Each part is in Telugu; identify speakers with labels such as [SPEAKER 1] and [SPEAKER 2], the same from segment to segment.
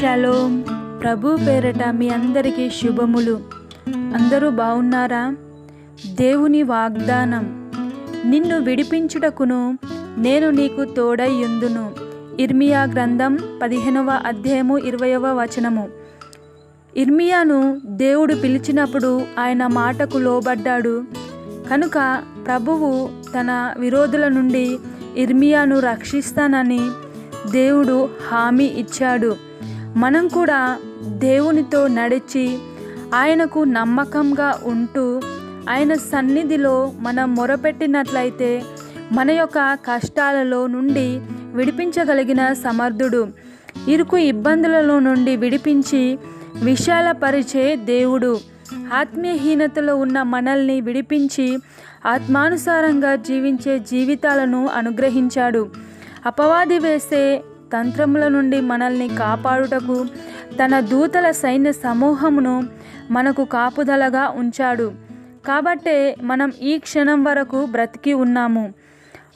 [SPEAKER 1] షలోం. ప్రభు పేరట మీ అందరికీ శుభములు. అందరూ బాగున్నారా దేవుని వాగ్దానం. నిన్ను విడిపించుటకును నేను నీకు తోడయ్యుందును ఇర్మియా గ్రంథం పదిహేనవ అధ్యాయము ఇరవయవ వచనము. ఇర్మియాను దేవుడు పిలిచినప్పుడు ఆయన మాటకు లోబడ్డాడు. కనుక ప్రభువు తన విరోధుల నుండి ఇర్మియాను రక్షిస్తానని దేవుడు హామీ ఇచ్చాడు. మనం కూడా దేవునితో నడిచి ఆయనకు నమ్మకంగా ఉంటూ ఆయన సన్నిధిలో మనం మొరపెట్టినట్లయితే మన యొక్క కష్టాలలో నుండి విడిపించగలిగిన సమర్థుడు. ఇరుకు ఇబ్బందులలో నుండి విడిపించి విశాలపరిచే దేవుడు. ఆత్మీయహీనతలో ఉన్న మనల్ని విడిపించి ఆత్మానుసారంగా జీవించే జీవితాలను అనుగ్రహించాడు. అపవాది వేసే తంత్రముల నుండి మనల్ని కాపాడుటకు తన దూతల సైన్య సమూహమును మనకు కాపుదలగా ఉంచాడు. కాబట్టే మనం ఈ క్షణం వరకు బ్రతికి ఉన్నాము.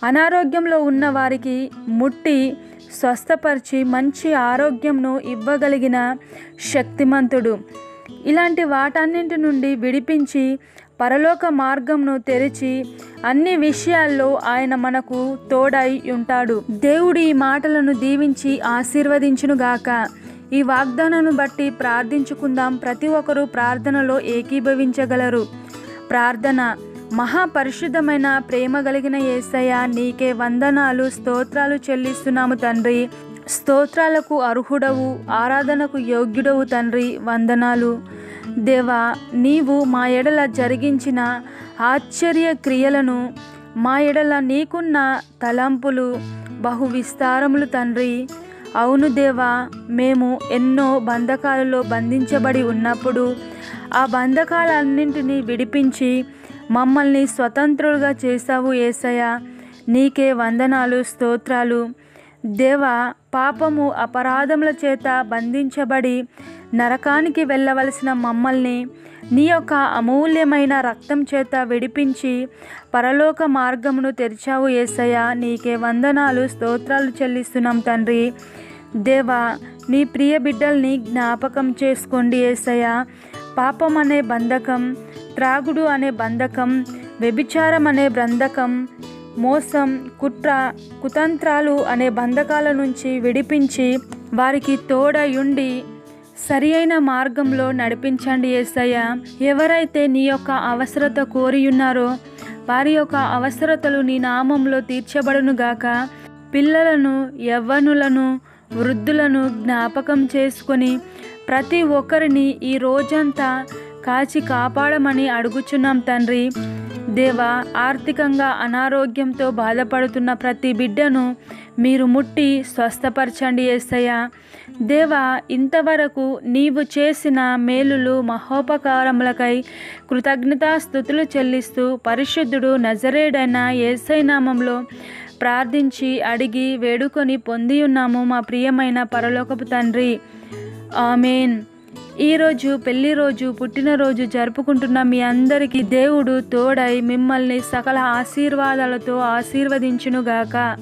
[SPEAKER 1] అనారోగ్యంలో ఉన్న వారికి ముట్టి స్వస్థపరిచి మంచి ఆరోగ్యంను ఇవ్వగలిగిన శక్తిమంతుడు. ఇలాంటి వాటన్నింటి నుండి విడిపించి పరలోక మార్గంను తెరిచి అన్ని విషయాల్లో ఆయన మనకు తోడై ఉంటాడు. దేవుడు ఈ మాటలను దీవించి ఆశీర్వదించునుగాక. ఈ వాగ్దానాన్ని బట్టి ప్రార్థించుకుందాం. ప్రతి ఒక్కరూ ప్రార్థనలో ఏకీభవించగలరు. ప్రార్థన. మహాపరిశుద్ధమైన ప్రేమ కలిగిన ఏసయ్య నీకే వందనాలు స్తోత్రాలు చెల్లిస్తున్నాము తండ్రి. స్తోత్రాలకు అర్హుడవు ఆరాధనకు యోగ్యుడవు తండ్రి వందనాలు. దేవా నీవు మా ఎడల జరిగించిన ఆశ్చర్య క్రియలను మా ఎడల నీకున్న తలంపులు బహు విస్తారములు తండ్రి. అవును దేవా మేము ఎన్నో బంధకాలలో బంధించబడి ఉన్నప్పుడు ఆ బంధకాలన్నింటినీ విడిపించి మమ్మల్ని స్వతంత్రులుగా చేశావు ఏసయ్య. నీకే వందనాలు స్తోత్రాలు. దేవా పాపము అపరాధముల చేత బంధించబడి నరకానికి వెళ్ళవలసిన మమ్మల్ని నీ యొక్క అమూల్యమైన రక్తం చేత విడిపించి పరలోక మార్గమును తెరిచావు ఏసయ్య. నీకే వందనాలు స్తోత్రాలు చెల్లిస్తున్నాం తండ్రి. దేవా నీ ప్రియ బిడ్డల్ని జ్ఞాపకం చేసుకోండి ఏసయ్య. పాపం అనే బంధకం త్రాగుడు అనే బంధకం వ్యభిచారం అనే బంధకం మోసం కుట్ర కుతంత్రాలు అనే బంధకాల నుంచి విడిపించి వారికి తోడయుండి సరి అయిన మార్గంలో నడిపించండి ఏసయ్య. ఎవరైతే నీ యొక్క అవసరత కోరి ఉన్నారో వారి యొక్క అవసరతలు నీ నామంలో తీర్చబడునుగాక పిల్లలను యవ్వనులను వృద్ధులను జ్ఞాపకం చేసుకొని ప్రతి ఒక్కరిని ఈ రోజంతా కాచి కాపాడమని అడుగుచున్నాం తండ్రి. దేవా ఆర్థికంగా అనారోగ్యంతో బాధపడుతున్న ప్రతి బిడ్డను మీరు ముట్టి స్వస్థపరచండి ఏసయ్యా. దేవా ఇంతవరకు నీవు చేసిన మేలులు మహోపకారములకై కృతజ్ఞతాస్థుతులు చెల్లిస్తూ పరిశుద్ధుడు నజరేడైన ఏసై నామంలో ప్రార్థించి అడిగి వేడుకొని పొంది ఉన్నాము మా ప్రియమైన పరలోకపు తండ్రి. ఆమెన్. ఈరోజు పెళ్ళి రోజు పుట్టినరోజు జరుపుకుంటున్న మీ అందరికీ దేవుడు తోడై మిమ్మల్ని సకల ఆశీర్వాదాలతో ఆశీర్వదించునుగాక.